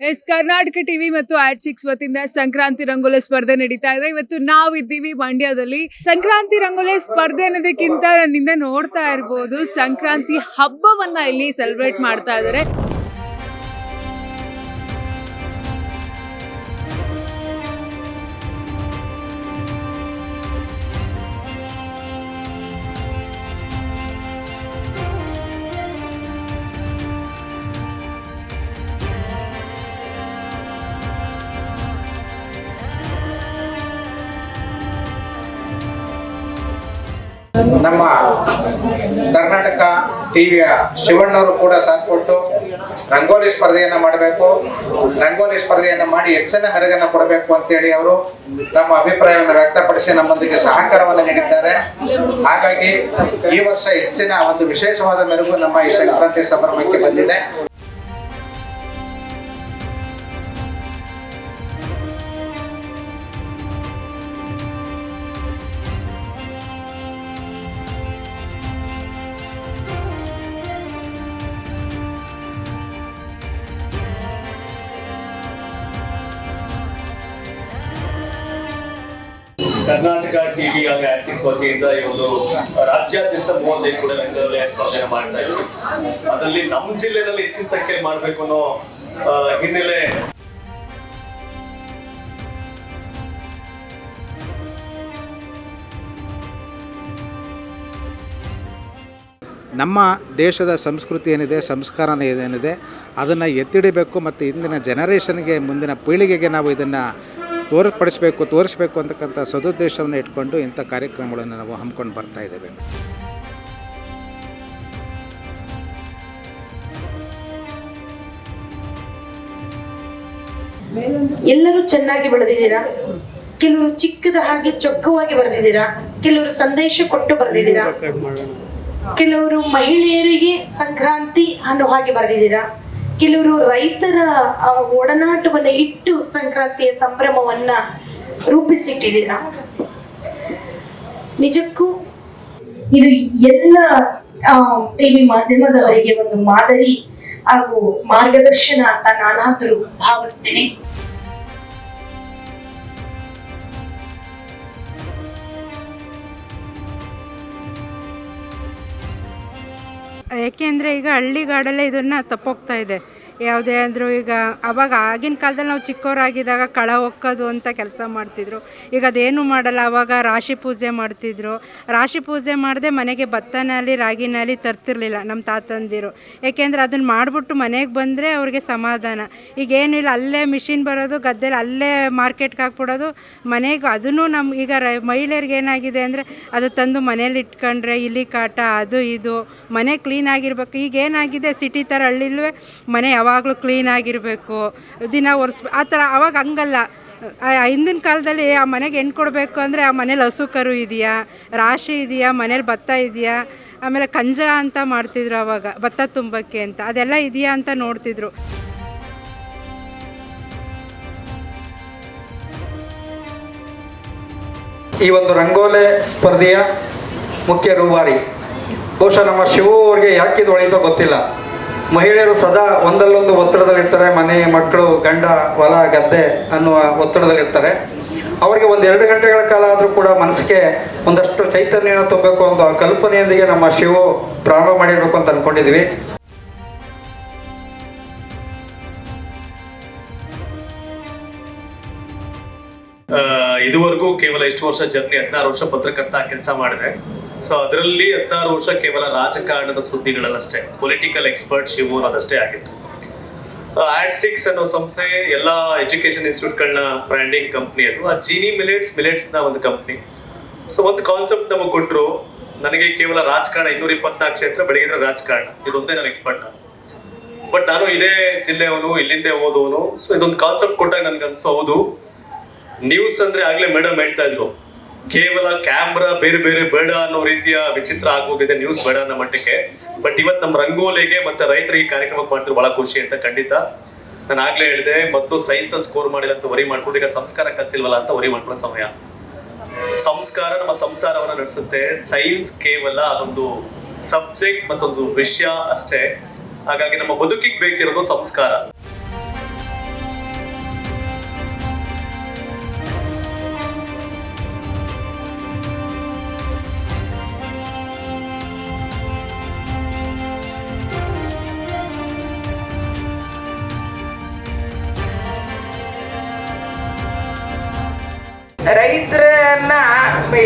S, Karnataka TV ಮತ್ತು at six ವತಿಯಿಂದ ಸಂಕ್ರಾಂತಿ ರಂಗೋಲಿ ಸ್ಪರ್ಧೆ ನಡೀತಾ ಇದೆ. ಇವತ್ತು ನಾವು ಇದ್ದೀವಿ ಮಂಡ್ಯದಲ್ಲಿ. ಸಂಕ್ರಾಂತಿ ರಂಗೋಲಿ ಸ್ಪರ್ಧೆ ಅನ್ನೋದಕ್ಕಿಂತ ನನ್ನಿಂದ ನೋಡ್ತಾ ಇರ್ಬೋದು, ಸಂಕ್ರಾಂತಿ ಹಬ್ಬವನ್ನ ಇಲ್ಲಿ ಸೆಲೆಬ್ರೇಟ್ ಮಾಡ್ತಾ ಇದ್ದಾರೆ ನಮ್ಮ ಕರ್ನಾಟಕ ಟಿವಿಯ ಶಿವಣ್ಣವರು ಕೂಡ ಸಾಥ್ ಕೊಟ್ಟು ರಂಗೋಲಿ ಸ್ಪರ್ಧೆಯನ್ನ ಮಾಡಬೇಕು. ರಂಗೋಲಿ ಸ್ಪರ್ಧೆಯನ್ನ ಮಾಡಿ ಹೆಚ್ಚಿನ ಮೆರಗನ್ನ ಕೊಡಬೇಕು ಅಂತೇಳಿ ಅವರು ತಮ್ಮ ಅಭಿಪ್ರಾಯವನ್ನು ವ್ಯಕ್ತಪಡಿಸಿ ನಮ್ಮೊಂದಿಗೆ ಸಹಕಾರವನ್ನು ನೀಡಿದ್ದಾರೆ. ಹಾಗಾಗಿ ಈ ವರ್ಷ ಹೆಚ್ಚಿನ ಒಂದು ವಿಶೇಷವಾದ ಮೆರುಗು ನಮ್ಮ ಈ ಸಂಕ್ರಾಂತಿ ಸಂಭ್ರಮಕ್ಕೆ ಬಂದಿದೆ. ಕರ್ನಾಟಕ ಟಿವಿ ಹಾಗೂ ಆಕ್ಸಿಸ್ ವತಿಯಿಂದ ಈ ಒಂದು ರಾಜ್ಯಾದ್ಯಂತ ಮೂವತ್ತೈದು ಕೂಡ ರಂಗದಲ್ಲಿ ಸ್ಪರ್ಧೆಯನ್ನು ಮಾಡ್ತಾ ಇದ್ವಿ. ಅದರಲ್ಲಿ ನಮ್ಮ ಜಿಲ್ಲೆನಲ್ಲಿ ಹೆಚ್ಚಿನ ಸಂಖ್ಯೆಯಲ್ಲಿ ಮಾಡಬೇಕು ಅನ್ನೋ ಹಿನ್ನೆಲೆ ನಮ್ಮ ದೇಶದ ಸಂಸ್ಕೃತಿ ಏನಿದೆ ಸಂಸ್ಕಾರ ಏನಿದೆ, ಅದನ್ನು ಎತ್ತಿಡಬೇಕು ಮತ್ತು ಇಂದಿನ ಜನರೇಷನ್ಗೆ ಮುಂದಿನ ಪೀಳಿಗೆಗೆ ನಾವು ಇದನ್ನು ತೋರ್ಪಡಿಸಬೇಕು ತೋರಿಸಬೇಕು ಅಂತಕ್ಕಂಥ ಸದುದ್ದೇಶವನ್ನು ಇಟ್ಕೊಂಡು ಇಂಥ ಕಾರ್ಯಕ್ರಮಗಳನ್ನು ನಾವು ಹಮ್ಮಿಕೊಂಡು ಬರ್ತಾ ಇದ್ದೇವೆ. ಎಲ್ಲರೂ ಚೆನ್ನಾಗಿ ಬೆಳೆದಿದ್ದೀರಾ ಕೆಲವರು ಚಿಕ್ಕದ ಹಾಗೆ ಚೊಕ್ಕವಾಗಿ ಬರೆದಿದ್ದೀರಾ? ಕೆಲವರು ಸಂದೇಶ ಕೊಟ್ಟು ಬರೆದಿದ್ದೀರಾ? ಕೆಲವರು ಮಹಿಳೆಯರಿಗೆ ಸಂಕ್ರಾಂತಿ ಅನ್ನೋ ಹಾಗೆ ಬರೆದಿದ್ದೀರಾ? ಕೆಲವರು ರೈತರ ಒಡನಾಟವನ್ನ ಇಟ್ಟು ಸಂಕ್ರಾಂತಿಯ ಸಂಭ್ರಮವನ್ನ ರೂಪಿಸಿಟ್ಟಿದ್ದೀರಾ? ನಿಜಕ್ಕೂ ಇದು ಎಲ್ಲ ಟಿವಿ ಮಾಧ್ಯಮದವರಿಗೆ ಒಂದು ಮಾದರಿ ಹಾಗೂ ಮಾರ್ಗದರ್ಶನ ಅಂತ ನಾನಾದ್ರೂ ಭಾವಿಸ್ತೇನೆ. ಏಕೆಂದರೆ ಈಗ ಹಳ್ಳಿಗಾಡಲ್ಲೇ ಇದನ್ನು ತಪ್ಪೋಗ್ತಾ ಇದೆ. ಯಾವುದೇ ಅಂದರೂ ಈಗ ಅವಾಗ ಆಗಿನ ಕಾಲದಲ್ಲಿ ನಾವು ಚಿಕ್ಕವರಾಗಿದ್ದಾಗ ಕಳ ಒಕ್ಕೋದು ಅಂತ ಕೆಲಸ ಮಾಡ್ತಿದ್ರು. ಈಗ ಅದೇನು ಮಾಡಲ್ಲ, ಅವಾಗ ರಾಶಿ ಪೂಜೆ ಮಾಡ್ತಿದ್ರು. ರಾಶಿ ಪೂಜೆ ಮಾಡದೆ ಮನೆಗೆ ಭತ್ತನಲ್ಲಿ, ರಾಗಿನಲ್ಲಿ ತರ್ತಿರ್ಲಿಲ್ಲ ನಮ್ಮ ತಾತಂದಿರು. ಏಕೆಂದರೆ ಅದನ್ನು ಮಾಡಿಬಿಟ್ಟು ಮನೆಗೆ ಬಂದರೆ ಅವ್ರಿಗೆ ಸಮಾಧಾನ. ಈಗ ಏನಿಲ್ಲ ಅಲ್ಲೇ ಮಿಷಿನ್ ಬರೋದು, ಗದ್ದೆಲಿ ಅಲ್ಲೇ ಮಾರ್ಕೆಟ್ಗೆ ಹಾಕ್ಬಿಡೋದು. ಮನೆಗೆ ಅದನ್ನು ನಮ್ಮ ಈಗ ರ, ಮಹಿಳೆಯರಿಗೆ ಏನಾಗಿದೆ ಅಂದರೆ ಅದು ತಂದು ಮನೇಲಿ ಇಟ್ಕೊಂಡ್ರೆ ಇಲ್ಲಿ ಕಾಟ, ಅದು ಇದು. ಮನೆ ಕ್ಲೀನ್ ಆಗಿರ್ಬೇಕು. ಈಗ ಏನಾಗಿದೆ ಸಿಟಿ ಥರ ಹಳ್ಳಿಲ್ವೇ ಮನೆ ಯಾವಾಗಲೂ ಕ್ಲೀನ್ ಆಗಿರಬೇಕು. ದಿನ ಒರೆಸ್, ಆ ಥರ ಅವಾಗ ಹಂಗಲ್ಲ. ಹಿಂದಿನ ಕಾಲದಲ್ಲಿ ಆ ಮನೆಗೆ ಹೆಣ್ಣು ಕೊಡಬೇಕು ಅಂದರೆ ಆ ಮನೇಲಿ ಹಸು ಕರು ಇದೆಯಾ, ರಾಶಿ ಇದೆಯಾ, ಮನೇಲಿ ಭತ್ತ ಇದೆಯಾ, ಆಮೇಲೆ ಕಂಜಳ ಅಂತ ಮಾಡ್ತಿದ್ರು ಅವಾಗ, ಭತ್ತ ತುಂಬಕ್ಕೆ ಅಂತ. ಅದೆಲ್ಲ ಇದೆಯಾ ಅಂತ ನೋಡ್ತಿದ್ರು. ಈ ಒಂದು ರಂಗೋಲೆ ಸ್ಪರ್ಧೆಯ ಮುಖ್ಯ ರೂವಾರಿ. ಬಹುಶಃ ನಮ್ಮ ಶಿವ ಅವ್ರಿಗೆ ಯಾಕಿದು ಗೊತ್ತಿಲ್ಲ. ಮಹಿಳೆಯರು ಸದಾ ಒಂದಲ್ಲೊಂದು ಒತ್ತಡದಲ್ಲಿರ್ತಾರೆ, ಮನೆ, ಮಕ್ಕಳು, ಗಂಡ, ಹೊಲ, ಗದ್ದೆ ಅನ್ನುವ ಒತ್ತಡದಲ್ಲಿರ್ತಾರೆ. ಅವರಿಗೆ ಒಂದು ಎರಡು ಗಂಟೆಗಳ ಕಾಲ ಆದರೂ ಕೂಡ ಮನಸ್ಸಿಗೆ ಒಂದಷ್ಟು ಚೈತನ್ಯನ ತುಂಬಬೇಕು ಒಂದು ಕಲ್ಪನೆಯೊಂದಿಗೆ ನಮ್ಮ ಶಿವು ಪ್ರಾರಂಭ ಮಾಡಿರಬೇಕು ಅಂತ ಅಂದ್ಕೊಂಡಿದ್ವಿ ಇದುವರೆಗೂ ಕೇವಲ ಇಷ್ಟು ವರ್ಷ, ಜರ್ನಿ ಹದಿನಾರು ವರ್ಷ ಪತ್ರಕರ್ತ ಕೆಲಸ ಮಾಡಿದೆ. ಸೊ ಅದರಲ್ಲಿ ಹದಿನಾರು ವರ್ಷ ಕೇವಲ ರಾಜಕಾರಣದ ಸುದ್ದಿಗಳಲ್ಲಷ್ಟೇ. ಪೊಲಿಟಿಕಲ್ ಎಕ್ಸ್ಪರ್ಟ್ ಶಿವು ಅದಷ್ಟೇ ಆಗಿತ್ತು. ಆಡ್ ಸಿಕ್ಸ್ ಅನ್ನೋ ಸಂಸ್ಥೆ ಎಲ್ಲ ಎಜುಕೇಶನ್ ಇನ್ಸ್ಟಿಟ್ಯೂಟ್ಗಳನ್ನ ಬ್ರ್ಯಾಂಡಿಂಗ್ ಕಂಪ್ನಿ ಅದು. ಆ ಜೀನಿ ಮಿಲೆಟ್ಸ್ ಮಿಲೆಟ್ಸ್ನ ಒಂದು ಕಂಪ್ನಿ ಸೊ ಒಂದು ಕಾನ್ಸೆಪ್ಟ್ ನಮಗೆ ಕೊಟ್ಟರು ನನಗೆ ಕೇವಲ ರಾಜಕಾರಣ, ಇನ್ನೂರ ಇಪ್ಪತ್ನಾಲ್ಕು ಕ್ಷೇತ್ರ ಬೆಳಗಿದ್ರೆ ರಾಜಕಾರಣ. ಇದೊಂದೇ ನಾನು ಎಕ್ಸ್ಪರ್ಟ್ ನಾನು ಬಟ್ ನಾನು ಇದೇ ಜಿಲ್ಲೆಯವನು ಇಲ್ಲಿಂದೇ ಓದೋನು. ಸೊ ಇದೊಂದು ಕಾನ್ಸೆಪ್ಟ್ ಕೊಟ್ಟಾಗ ನನ್ಗೆ ಅನ್ಸೋ ಹೌದು. ನ್ಯೂಸ್ ಅಂದ್ರೆ ಆಗ್ಲೇ ಮೇಡಮ್ ಹೇಳ್ತಾ ಇದ್ರು. ಕೇವಲ ಕ್ಯಾಮ್ರಾ ಬೇರೆ ಬೇರೆ ಬೇಡ ಅನ್ನೋ ರೀತಿಯ ವಿಚಿತ್ರ ಆಗೋಗಿದೆ ನ್ಯೂಸ್ ಬೇಡ ಅನ್ನೋ ಮಟ್ಟಕ್ಕೆ ಬಟ್ ಇವತ್ತು ನಮ್ಮ ರಂಗೋಲಿಗೆ ಮತ್ತೆ ರೈತರಿಗೆ ಕಾರ್ಯಕ್ರಮಕ್ಕೆ ಮಾಡ್ತಿರೋ ಬಹಳ ಖುಷಿ ಅಂತ ಖಂಡಿತ. ನಾನು ಆಗ್ಲೇ ಹೇಳಿದೆ, ಮತ್ತು ಸೈನ್ಸ್ ಅಲ್ಲಿ ಸ್ಕೋರ್ ಮಾಡಿಲ್ಲ ಅಂತ ವರಿ ಮಾಡ್ಕೊಂಡು, ಈಗ ಸಂಸ್ಕಾರ ಕಲ್ಸಿಲ್ವಲ್ಲ ಅಂತ ವರಿ ಮಾಡ್ಕೊಳ್ಳೋ ಸಮಯ. ಸಂಸ್ಕಾರ ನಮ್ಮ ಸಂಸಾರವನ್ನ ನಡೆಸುತ್ತೆ. ಸೈನ್ಸ್ ಕೇವಲ ಅದೊಂದು ಸಬ್ಜೆಕ್ಟ್ ಮತ್ತೊಂದು ವಿಷಯ ಅಷ್ಟೇ. ಹಾಗಾಗಿ ನಮ್ಮ ಬದುಕಿಗೆ ಬೇಕಿರೋದು ಸಂಸ್ಕಾರ. ರೈತರನ್ನ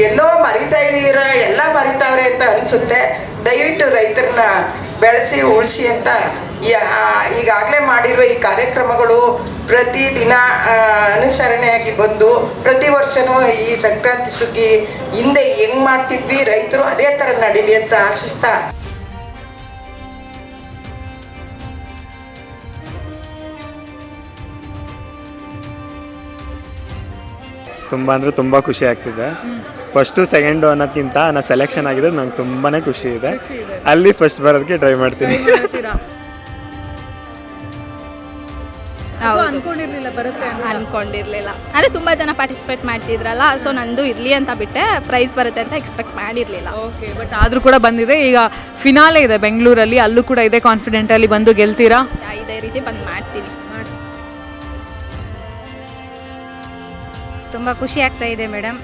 ಎಲ್ಲೋ ಮರಿತಾ ಇದೀರ ಎಲ್ಲ ಮರಿತಾವ್ರೆ ಅಂತ ಅನ್ಸುತ್ತೆ. ದಯವಿಟ್ಟು ರೈತರನ್ನ ಬೆಳೆಸಿ, ಉಳಿಸಿ ಅಂತ ಈಗಾಗಲೇ ಮಾಡಿರೋ ಈ ಕಾರ್ಯಕ್ರಮಗಳು ಪ್ರತಿದಿನ ದಿನ ಅನುಸರಣೆಯಾಗಿ ಬಂದು ಪ್ರತಿ ವರ್ಷನೂ ಈ ಸಂಕ್ರಾಂತಿ ಸುಗ್ಗಿ ಹಿಂದೆ ಹೆಂಗ್ ಮಾಡ್ತಿದ್ವಿ, ರೈತರು ಅದೇ ಥರ ನಡೀಲಿ ಅಂತ ಆಶಿಸ್ತಾ ತುಂಬ ಅಂದರೆ ತುಂಬ ಖುಷಿ ಆಗ್ತಿದೆ. ಫಸ್ಟು ಸೆಕೆಂಡು ಅನ್ನೋದಕ್ಕಿಂತ ನಾನು ಸೆಲೆಕ್ಷನ್ ಆಗಿದೆ ನಂಗೆ ತುಂಬಾ ಖುಷಿ ಇದೆ. ಅಲ್ಲಿ ಫಸ್ಟ್ ಬರೋದಕ್ಕೆ ಟ್ರೈ ಮಾಡ್ತೀನಿ. ಹೌದು. ಅನ್ಕೊಂಡಿರ್ಲಿಲ್ಲ ಬರುತ್ತೆ ಅಂತ. ಅನ್ಕೊಂಡಿರ್ಲಿಲ್ಲ. ಅಂದ್ರೆ ತುಂಬ ಜನ ಪಾರ್ಟಿಸಿಪೇಟ್ ಮಾಡ್ತಿದ್ರಲ್ಲ ಸೊ ನಂದು ಇರ್ಲಿ ಅಂತ ಬಿಟ್ಟೆ ಪ್ರೈಸ್ ಬರುತ್ತೆ ಅಂತ ಎಕ್ಸ್ಪೆಕ್ಟ್ ಮಾಡಿರಲಿಲ್ಲ. ಓಕೆ ಬಟ್ ಆದ್ರೂ ಕೂಡ ಬಂದಿದೆ. ಈಗ ಫಿನಾಲೆ ಇದೆ ಬೆಂಗಳೂರಲ್ಲಿ ಅಲ್ಲೂ ಕೂಡ ಇದೆ ಕಾನ್ಫಿಡೆಂಟ್ ಅಲ್ಲಿ ಬಂದು ಗೆಲ್ತೀರಾ? ಇದೇ ರೀತಿ ಬಂದು ಮಾಡ್ತೀನಿ. ತುಂಬ ಖುಷಿ ಆಗ್ತಾ ಇದೆ ಮೇಡಮ್.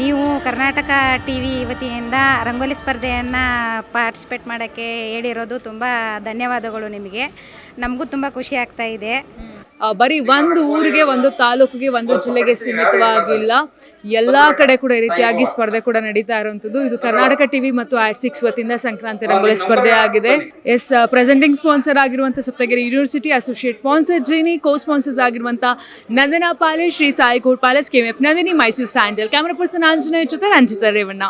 ನೀವು ಕರ್ನಾಟಕ ಟಿ ವಿ ವತಿಯಿಂದ ರಂಗೋಲಿ ಸ್ಪರ್ಧೆಯನ್ನು ಪಾರ್ಟಿಸಿಪೇಟ್ ಮಾಡೋಕ್ಕೆ ಹೇಳಿರೋದು ತುಂಬ ಧನ್ಯವಾದಗಳು ನಿಮಗೆ. ನಮಗೂ ತುಂಬ ಖುಷಿ ಆಗ್ತಾ ಇದೆ. ಬರೀ ಒಂದು ಊರಿಗೆ, ಒಂದು ತಾಲೂಕಿಗೆ, ಒಂದು ಜಿಲ್ಲೆಗೆ ಸೀಮಿತವಾಗಿಲ್ಲ. ಎಲ್ಲ ಕಡೆ ಕೂಡ ಈ ರೀತಿಯಾಗಿ ಸ್ಪರ್ಧೆ ಕೂಡ ನಡೀತಾ ಇರುವಂತದ್ದು ಇದು ಕರ್ನಾಟಕ ಟಿವಿ ಮತ್ತು ಆಟ್ ಸಿಕ್ಸ್ ವತಿಯಿಂದ ಸಂಕ್ರಾಂತಿ ರಂಗೋಲಿ ಸ್ಪರ್ಧೆ ಆಗಿದೆ. ಎಸ್ ಪ್ರೆಸೆಂಟಿಂಗ್ ಸ್ಪಾನ್ಸರ್ ಆಗಿರುವಂತಹ Saptagiri university associate sponsor Jaini co sponsors ಆಗಿರುವಂತಹ Nandana palace Shri Sai coat palace KMF Nandini, Mysore sandal. Camera person Anjaneya ಜೊತೆ ರಂಜಿತಾ ರೇವಣ್ಣ.